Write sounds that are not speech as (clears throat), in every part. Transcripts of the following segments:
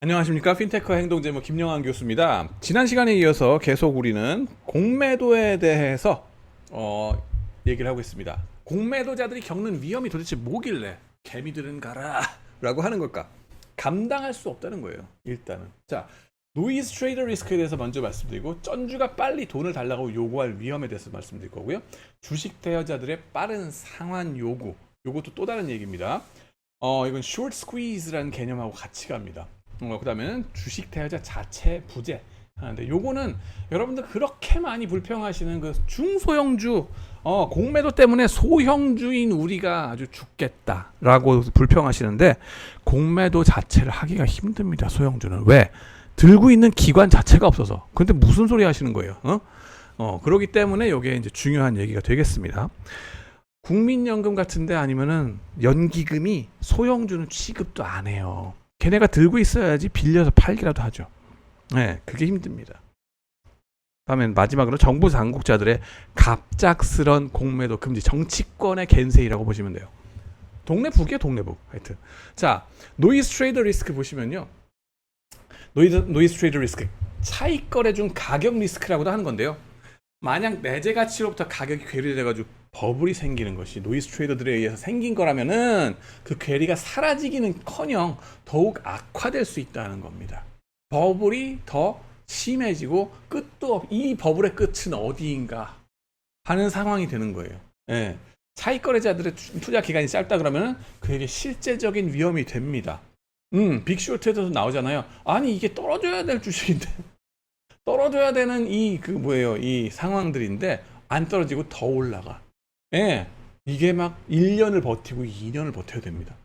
안녕하십니까 핀테커 행동제모 김영환 교수입니다. 지난 시간에 이어서 계속 우리는 공매도에 대해서 어, 얘기를 하고 있습니다. 공매도자들이 겪는 위험이 도대체 뭐길래 개미들은 가라라고 하는 걸까? 감당할 수 없다는 거예요. 일단은 자 노이즈 트레이더 리스크에 대해서 먼저 말씀드리고 쩐주가 빨리 돈을 달라고 요구할 위험에 대해서 말씀드릴 거고요. 주식 대여자들의 빠른 상환 요구 요것도 또 다른 얘기입니다. 어 이건 short squeeze라는 개념하고 같이 갑니다. 어, 그다음에는 주식 대여자 자체 부재 하는데 요거는 여러분들 그렇게 많이 불평하시는 그 중소형주 어, 공매도 때문에 소형주인 우리가 아주 죽겠다라고 불평하시는데 공매도 자체를 하기가 힘듭니다. 소형주는 왜 들고 있는 기관 자체가 없어서 근데 무슨 소리 하시는 거예요? 어? 어 그러기 때문에 요게 이제 중요한 얘기가 되겠습니다. 국민연금 같은데 아니면은 연기금이 소형주는 취급도 안 해요. 걔네가 들고 있어야지 빌려서 팔기라도 하죠. 네, 그게 힘듭니다. 다음엔 마지막으로 정부 당국자들의 갑작스런 공매도 금지 정치권의 겐세이라고 보시면 돼요. 동네 북이에요, 동네 북. 하여튼. 자, 노이즈 트레이더 리스크 보시면요. 노이즈, 노이즈 트레이더 리스크. 차익 거래 중 가격 리스크라고도 하는 건데요. 만약 내재 가치로부터 가격이 괴리돼가지고 버블이 생기는 것이 노이즈 트레이더들에 의해서 생긴 거라면은 그 괴리가 사라지기는커녕 더욱 악화될 수 있다는 겁니다. 버블이 더 심해지고 끝도 없, 이 버블의 끝은 어디인가 하는 상황이 되는 거예요. 예. 차익 거래자들의 투- 투자 기간이 짧다 그러면은 그에게 실제적인 위험이 됩니다. 음, 빅쇼트에서도 나오잖아요. 아니 이게 떨어져야 될 주식인데 (laughs) 떨어져야 되는 이 그 뭐예요? 이 상황들인데 안 떨어지고 더 올라가. 예. 이게 막 1년을 버티고 2년을 버텨야 됩니다.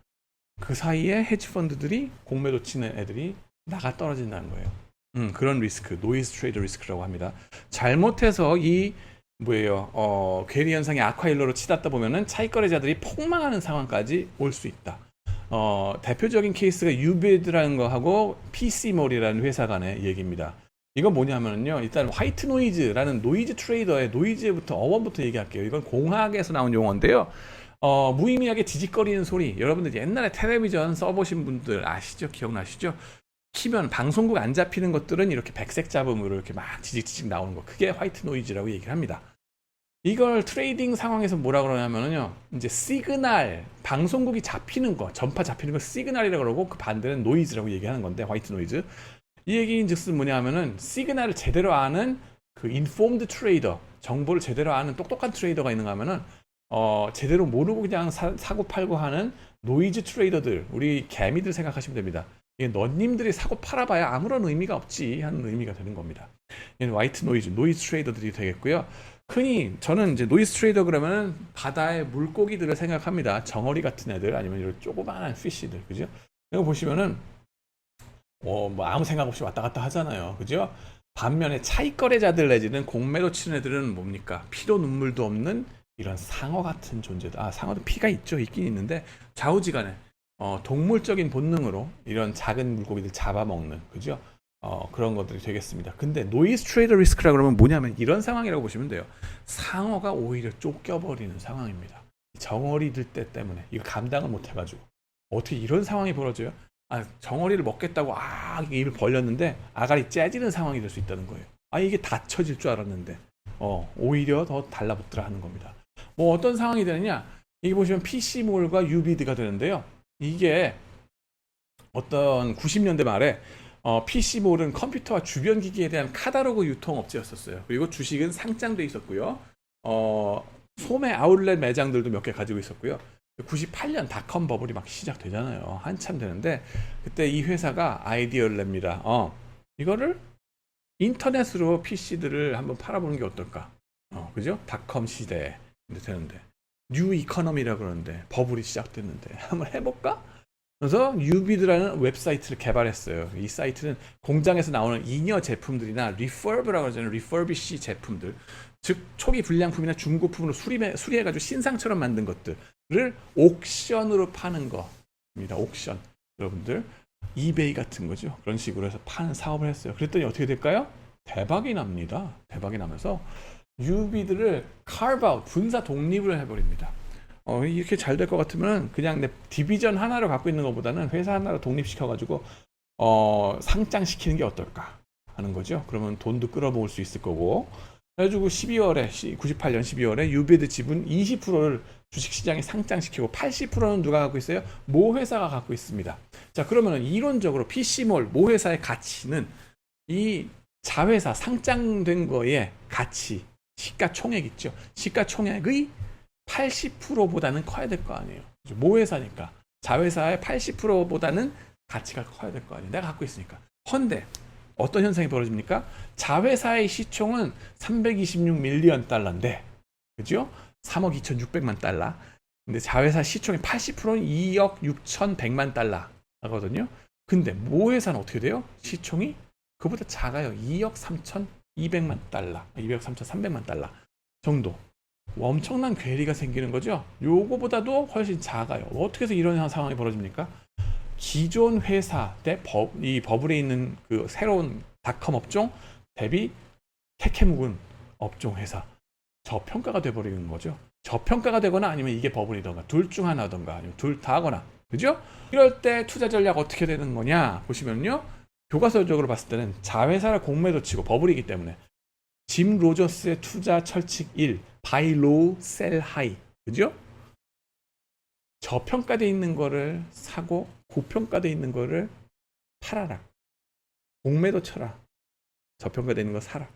그 사이에 헤지펀드들이 공매도 치는 애들이 나가 떨어진다는 거예요. 음, 그런 리스크, 노이즈 트레이더 리스크라고 합니다. 잘못해서 이 뭐예요? 어, 괴리 현상이 악화일로로 치닫다 보면은 차익 거래자들이 폭망하는 상황까지 올 수 있다. 어, 대표적인 케이스가 유비드라는 거하고 PC몰이라는 회사 간의 얘기입니다. 이건 뭐냐면요. 일단 화이트 노이즈라는 노이즈 트레이더의 노이즈부터 어원부터 얘기할게요. 이건 공학에서 나온 용어인데요. 어, 무의미하게 지직거리는 소리. 여러분들 옛날에 텔레비전 써보신 분들 아시죠? 기억나시죠? 키면 방송국 안 잡히는 것들은 이렇게 백색 잡음으로 이렇게 막 지직지직 나오는 거. 그게 화이트 노이즈라고 얘기를 합니다. 이걸 트레이딩 상황에서 뭐라 그러냐면요. 이제 시그널, 방송국이 잡히는 거, 전파 잡히는 걸 시그널이라고 그러고 그 반대는 노이즈라고 얘기하는 건데, 화이트 노이즈. 이 얘기인 즉슨 뭐냐면은 시그널을 제대로 아는 그 인폼드 트레이더, 정보를 제대로 아는 똑똑한 트레이더가 있는가 하면은 어, 제대로 모르고 그냥 사, 고 팔고 하는 노이즈 트레이더들, 우리 개미들 생각하시면 됩니다. 이게 너님들이 사고 팔아봐야 아무런 의미가 없지 하는 의미가 되는 겁니다. 얘는 화이트 노이즈, 노이즈 트레이더들이 되겠고요. 흔히 저는 이제 노이즈 트레이더 그러면은 바다의 물고기들을 생각합니다. 정어리 같은 애들 아니면 이런 조그마한 피쉬들, 그죠? 이거 보시면은 어, 뭐 아무 생각 없이 왔다 갔다 하잖아요. 그죠? 반면에 차익 거래자들 내지는 공매도 치는 애들은 뭡니까? 피도 눈물도 없는 이런 상어 같은 존재들. 아, 상어도 피가 있죠. 있긴 있는데 좌우지간에 어, 동물적인 본능으로 이런 작은 물고기들 잡아먹는 그죠? 어, 그런 것들이 되겠습니다. 근데 노이즈 트레이더 리스크라 그러면 뭐냐면 이런 상황이라고 보시면 돼요. 상어가 오히려 쫓겨버리는 상황입니다. 정어리들 때 때문에 이거 감당을 못 해가지고 어떻게 이런 상황이 벌어져요? 아, 정어리를 먹겠다고 아 입을 벌렸는데 아가리 째지는 상황이 될 수 있다는 거예요. 아 이게 다쳐질 줄 알았는데 어 오히려 더 달라붙더라 하는 겁니다. 뭐 어떤 상황이 되느냐? 이게 보시면 PC몰과 유비드가 되는데요. 이게 어떤 90년대 말에 어, PC몰은 컴퓨터와 주변 기기에 대한 카다로그 유통업체였었어요. 그리고 주식은 상장돼 있었고요. 어, 소매 아울렛 매장들도 몇 개 가지고 있었고요. 98년 닷컴 버블이 막 시작되잖아요. 한참 되는데 그때 이 회사가 아이디어를 냅니다. 어, 이거를 인터넷으로 PC들을 한번 팔아보는 게 어떨까? 어, 그죠? 닷컴 시대에 되는데 뉴 이코노미라 그러는데 버블이 시작됐는데 (laughs) 한번 해볼까? 그래서 유비드라는 웹사이트를 개발했어요. 이 사이트는 공장에서 나오는 잉여 제품들이나 리퍼브라고 하잖아요. 리퍼비시 제품들, 즉 초기 불량품이나 중고품으로 수리해 수리해가지고 신상처럼 만든 것들 을 옥션으로 파는 겁니다. 옥션 여러분들 이베이 같은 거죠. 그런 식으로 해서 파는 사업을 했어요. 그랬더니 어떻게 될까요? 대박이 납니다. 대박이 나면서 유비들을 carve 분사 독립을 해버립니다. 어, 이렇게 잘 될 것 같으면 그냥 내 디비전 하나를 갖고 있는 것보다는 회사 하나로 독립시켜가지고 어, 상장시키는 게 어떨까 하는 거죠. 그러면 돈도 끌어모을 수 있을 거고. 그래가지고 12월에 98년 12월에 유베드 지분 20%를 주식시장에 상장시키고 80%는 누가 갖고 있어요? 모 회사가 갖고 있습니다. 자 그러면은 이론적으로 PC몰 모 회사의 가치는 이 자회사 상장된 거의 가치 시가총액 있죠. 시가총액의 80%보다는 커야 될 거 아니에요. 모 회사니까 자회사의 80%보다는 가치가 커야 될 거 아니에요. 내가 갖고 있으니까. 헌데 어떤 현상이 벌어집니까? 자회사의 시총은 326 밀리언 달러인데, 그죠? 3억 2,600만 달러. 근데 자회사 시총의 80%는 2억 6,100만 달러 하거든요. 근데 모 회사는 어떻게 돼요? 시총이 그보다 작아요. 2억 3,200만 달러, 2억 3,300만 달러 정도. 엄청난 괴리가 생기는 거죠. 요거보다도 훨씬 작아요. 어떻게 해서 이런 상황이 벌어집니까? 기존 회사 대 버, 이 버블에 있는 그 새로운 닷컴 업종 대비 택해 묵은 업종 회사 저평가가 돼버리는 거죠. 저평가가 되거나 아니면 이게 버블이던가 둘 중 하나던가 아니면 둘 다 하거나 그죠? 이럴 때 투자 전략 어떻게 되는 거냐 보시면요 교과서적으로 봤을 때는 자회사를 공매도 치고 버블이기 때문에 짐 로저스의 투자 철칙 1 바이 로우 셀 하이 그죠? 저평가돼 있는 거를 사고 고평가돼 있는 거를 팔아라. 공매도 쳐라. 저평가돼 있는 거 사라.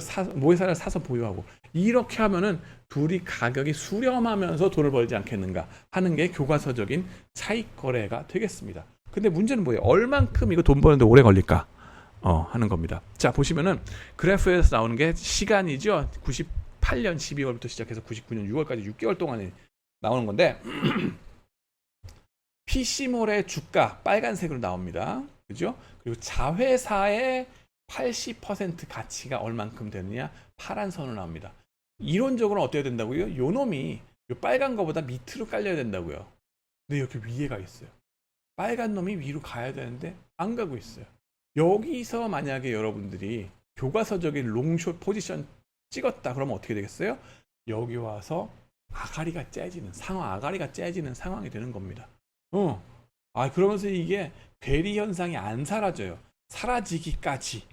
사, 모회사를 사서 보유하고 이렇게 하면은 둘이 가격이 수렴하면서 돈을 벌지 않겠는가 하는 게 교과서적인 차익 거래가 되겠습니다. 근데 문제는 뭐예요? 얼만큼 이거 돈 버는데 오래 걸릴까? 어, 하는 겁니다. 자, 보시면은 그래프에서 나오는 게 시간이죠. 98년 12월부터 시작해서 99년 6월까지 6개월 동안에 나오는 건데 (clears throat) PC몰의 주가 빨간색으로 나옵니다. 그죠? 그리고 자회사의 80% 가치가 얼만큼 되느냐 파란 선으로 나옵니다. 이론적으로 어때야 된다고요? 요 놈이 요 빨간 거보다 밑으로 깔려야 된다고요. 근데 여기 위에 가 있어요. 빨간 놈이 위로 가야 되는데 안 가고 있어요. 여기서 만약에 여러분들이 교과서적인 롱숏 포지션 찍었다 그러면 어떻게 되겠어요? 여기 와서 아가리가 째지는 상황 아가리가 째지는 상황이 되는 겁니다. 어. 아 그러면서 이게 괴리 현상이 안 사라져요. 사라지기까지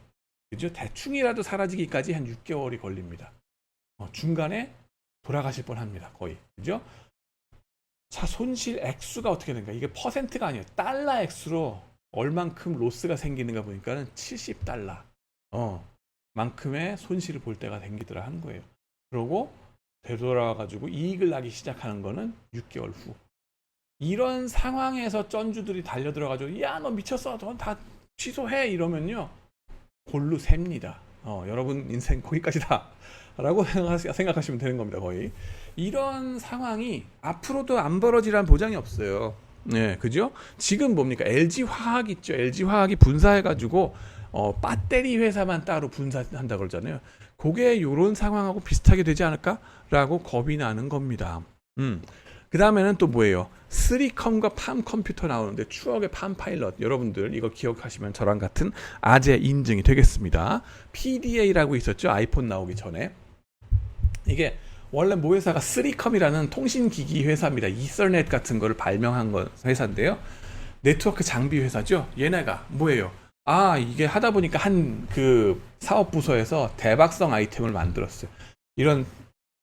그죠? 대충이라도 사라지기까지 한 6개월이 걸립니다. 어, 중간에 돌아가실 뻔합니다. 거의 그죠? 자 손실 액수가 어떻게 되는가? 이게 퍼센트가 아니에요. 달러 액수로 얼만큼 로스가 생기는가 보니까는 70달러 어 만큼의 손실을 볼 때가 생기더라 하는 거예요. 그러고 되돌아와 가지고 이익을 나기 시작하는 거는 6개월 후. 이런 상황에서 쩐주들이 달려들어 가지고 야 너 미쳤어, 넌 다 취소해 이러면요 골루 셉니다. 어, 여러분 인생 거기까지다. 라고 생각하시면 되는 겁니다, 거의. 이런 상황이 앞으로도 안 벌어지란 보장이 없어요. 네, 그죠? 지금 뭡니까? LG 화학 있죠. LG 화학이 분사해가지고, 어, 배터리 회사만 따로 분사한다 그러잖아요. 그게 이런 상황하고 비슷하게 되지 않을까라고 겁이 나는 겁니다. 음. 그 다음에는 또 뭐예요? 쓰리컴과 팜 컴퓨터 나오는데 추억의 팜 파일럿 여러분들 이거 기억하시면 저랑 같은 아재 인증이 되겠습니다. PDA라고 있었죠 아이폰 나오기 전에 이게 원래 모 회사가 쓰리컴이라는 통신기기 회사입니다. 이설넷 같은 거를 발명한 거 회사인데요. 네트워크 장비 회사죠. 얘네가 뭐예요? 아 이게 하다 보니까 한 그 사업 부서에서 대박성 아이템을 만들었어요. 이런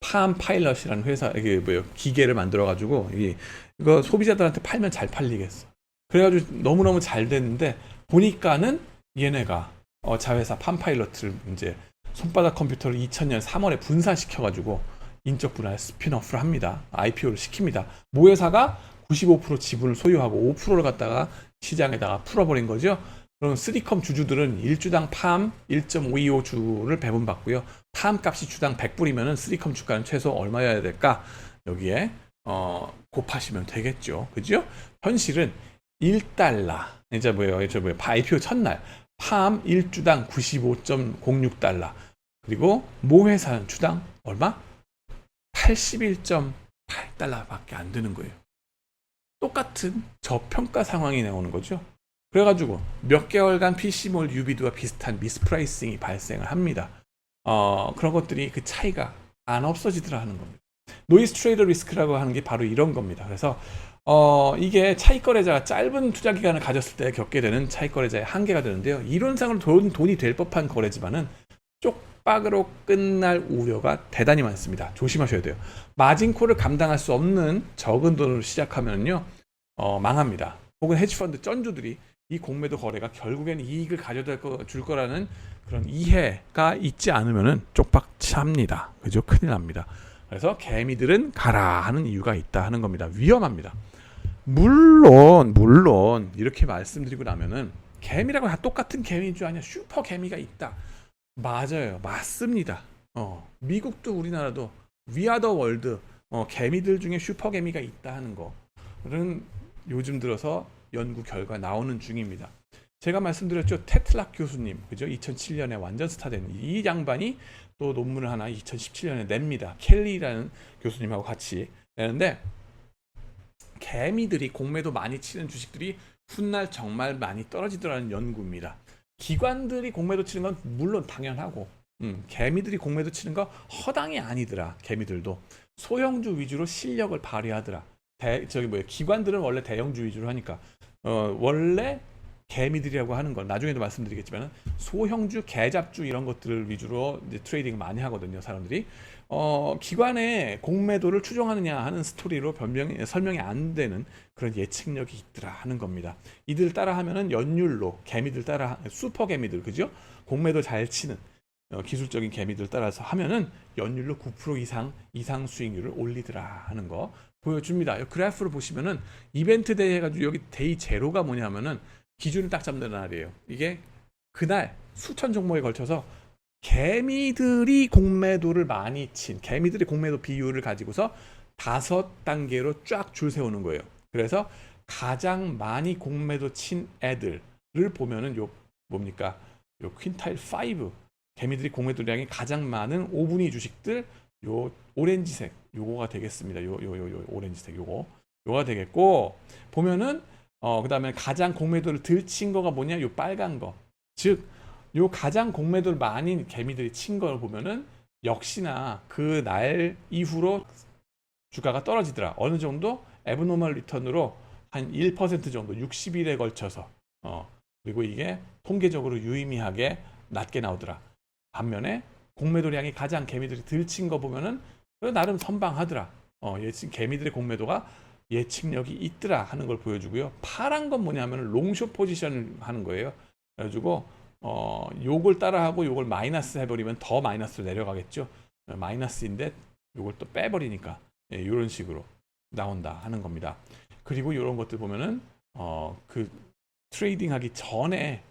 팜 파일럿이라는 회사 이게 뭐요 기계를 만들어 가지고 이 이거 소비자들한테 팔면 잘 팔리겠어. 그래가지고 너무 너무 잘 됐는데 보니까는 얘네가 어, 자회사 팜 파일럿을 이제 손바닥 컴퓨터를 2000년 3월에 분산시켜 가지고 인적 분할 스피너프를 합니다. IPO를 시킵니다. 모 회사가 95% 지분을 소유하고 5%를 갖다가 시장에다가 풀어버린 거죠. 그럼 3컴 주주들은 1주당 팜 1.525주를 배분받고요. 팜 값이 주당 100불이면 3컴 주가는 최소 얼마여야 될까? 여기에 어, 곱하시면 되겠죠. 그죠? 현실은 1달러. 이제 뭐예요? 저 뭐예요? IPO 첫날 팜 1주당 95.06달러. 그리고 모 회사는 주당 얼마? 81.8달러밖에 안 되는 거예요. 똑같은 저평가 상황이 나오는 거죠. 그래가지고 몇 개월간 PC몰 유비드와 비슷한 미스프라이싱이 발생을 합니다. 어, 그런 것들이 그 차이가 안 없어지더라 하는 겁니다. 노이즈 트레이더 리스크라고 하는 게 바로 이런 겁니다. 그래서 어, 이게 차익 거래자가 짧은 투자 기간을 가졌을 때 겪게 되는 차익 거래자의 한계가 되는데요. 이론상으로 돈, 돈이 될 법한 거래지만은 쪽박으로 끝날 우려가 대단히 많습니다. 조심하셔야 돼요. 마진콜을 감당할 수 없는 적은 돈으로 시작하면요. 어, 망합니다. 혹은 헤지펀드 쩐주들이 이 공매도 거래가 결국엔 이익을 가져다 거- 줄 거라는 그런 이해가 있지 않으면은 쪽박 찹니다. 그죠? 큰일 납니다. 그래서 개미들은 가라 하는 이유가 있다 하는 겁니다. 위험합니다. 물론 물론 이렇게 말씀드리고 나면은 개미라고 다 똑같은 개미인 줄 아냐? 슈퍼 개미가 있다. 맞아요. 맞습니다. 어, 미국도 우리나라도 위아더 월드 어, 개미들 중에 슈퍼 개미가 있다 하는 거는 요즘 들어서 연구 결과 나오는 중입니다. 제가 말씀드렸죠. 테틀락 교수님, 그죠? 2007년에 완전 스타 된 이 양반이 또 논문을 하나 2017년에 냅니다. 켈리라는 교수님하고 같이 내는데 개미들이 공매도 많이 치는 주식들이 훗날 정말 많이 떨어지더라는 연구입니다. 기관들이 공매도 치는 건 물론 당연하고 음, 개미들이 공매도 치는 거 허당이 아니더라. 개미들도 소형주 위주로 실력을 발휘하더라. 대, 저기 뭐야 기관들은 원래 대형주 위주로 하니까 어, 원래 개미들이라고 하는 건 나중에도 말씀드리겠지만 소형주, 개잡주 이런 것들을 위주로 트레이딩 많이 하거든요, 사람들이. 어, 기관의 공매도를 추종하느냐 하는 스토리로 변명이 설명이 안 되는 그런 예측력이 있더라 하는 겁니다. 이들 따라 하면은 연율로 개미들 따라 슈퍼 개미들 그죠? 공매도 잘 치는 어, 기술적인 개미들 따라서 하면은 연율로 9% 이상 이상 수익률을 올리더라 하는 거 보여줍니다. 이 그래프를 보시면은 이벤트 데이 해가지고 여기 데이 제로가 뭐냐면은 기준을 딱 잡는 날이에요. 이게 그날 수천 종목에 걸쳐서 개미들이 공매도를 많이 친 개미들이 공매도 비율을 가지고서 다섯 단계로 쫙 줄 세우는 거예요. 그래서 가장 많이 공매도 친 애들을 보면은 요 뭡니까? 요 퀸타일 5 개미들이 공매도량이 가장 많은 5분위 주식들 요 오렌지색 요거가 되겠습니다. 요 요 요 요 오렌지색 요거 요가 되겠고 보면은 어 그다음에 가장 공매도를 들친 거가 뭐냐? 요 빨간 거. 즉 요 가장 공매도를 많이 개미들이 친 걸 보면은 역시나 그 날 이후로 주가가 떨어지더라. 어느 정도 에브노멀 리턴으로 한 1% 정도 60일에 걸쳐서 어 그리고 이게 통계적으로 유의미하게 낮게 나오더라. 반면에 공매도량이 가장 개미들이 들친 거 보면은 나름 선방하더라. 어 예측 개미들의 공매도가 예측력이 있더라 하는 걸 보여주고요. 파란 건 뭐냐면 롱숏 포지션을 하는 거예요. 그래가지고 어 요걸 따라하고 요걸 마이너스 해버리면 더 마이너스로 내려가겠죠. 어, 마이너스인데 요걸 또 빼버리니까 예, 이런 식으로 나온다 하는 겁니다. 그리고 이런 것들 보면은 어 그 트레이딩 하기 전에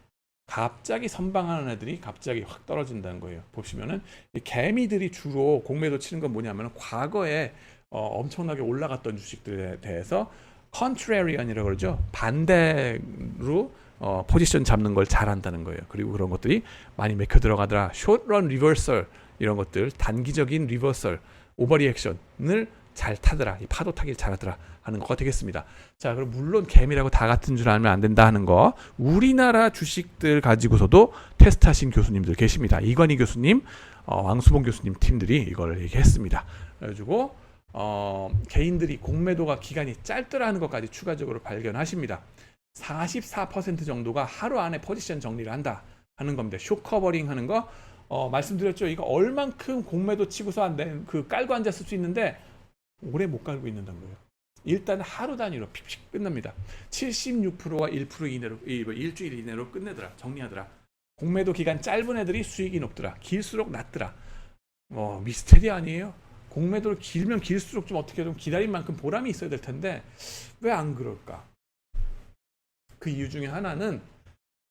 갑자기 선방하는 애들이 갑자기 확 떨어진다는 거예요. 보시면은 이 개미들이 주로 공매도 치는 건 뭐냐면은 과거에 어, 엄청나게 올라갔던 주식들에 대해서 contrarian이라고 그러죠. 반대로 어, 포지션 잡는 걸 잘한다는 거예요. 그리고 그런 것들이 많이 맥혀 들어가더라. 숏런 리버설 이런 것들 단기적인 리버설 오버리액션을 잘 타더라. 이 파도 타기를 잘하더라 하는 거가 되겠습니다. 자, 그럼 물론 개미라고 다 같은 줄 알면 안 된다 하는 거. 우리나라 주식들 가지고서도 테스트하신 교수님들 계십니다. 이관희 교수님, 어, 왕수봉 교수님 팀들이 이걸 얘기했습니다. 그래가지고 어, 개인들이 공매도가 기간이 짧더라 하는 것까지 추가적으로 발견하십니다. 44% 정도가 하루 안에 포지션 정리를 한다 하는 겁니다. 쇼 커버링 하는 거 어, 말씀드렸죠. 이거 얼만큼 공매도 치고서 안그 깔고 앉았을 수 있는데 오래 못 깔고 있는다는 거예요. 일단 하루 단위로 픽픽 끝납니다. 76%가 1% 이내로 이- 뭐 일주일 이내로 끝내더라. 정리하더라. 공매도 기간 짧은 애들이 수익이 높더라. 길수록 낮더라. 어, 미스테리 아니에요? 공매도를 길면 길수록 좀 어떻게 좀 기다린 만큼 보람이 있어야 될 텐데 왜 안 그럴까? 그 이유 중에 하나는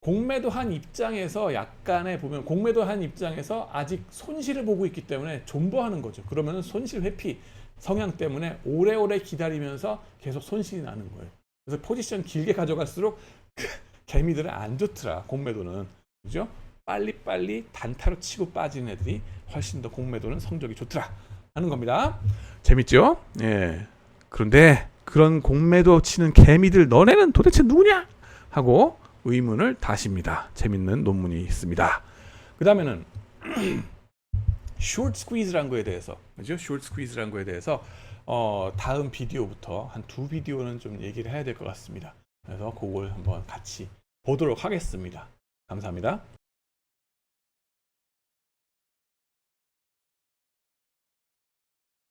공매도 한 입장에서 약간의 보면 공매도 한 입장에서 아직 손실을 보고 있기 때문에 존버하는 거죠. 그러면 손실 회피 성향 때문에 오래오래 기다리면서 계속 손실이 나는 거예요. 그래서 포지션 길게 가져갈수록 (laughs) 개미들은 안 좋더라. 공매도는 그죠? 빨리빨리 단타로 치고 빠지는 애들이 훨씬 더 공매도는 성적이 좋더라 하는 겁니다. 재밌죠? 예. 그런데 그런 공매도 치는 개미들 너네는 도대체 누구냐? 하고 의문을 다십니다. 재밌는 논문이 있습니다. 그 다음에는 (clears throat) 숏 스퀴즈라는 거에 대해서 그죠? 숏 스퀴즈라는 거에 대해서 어, 다음 비디오부터 한 두 비디오는 좀 얘기를 해야 될 것 같습니다. 그래서 그걸 한번 같이 보도록 하겠습니다. 감사합니다.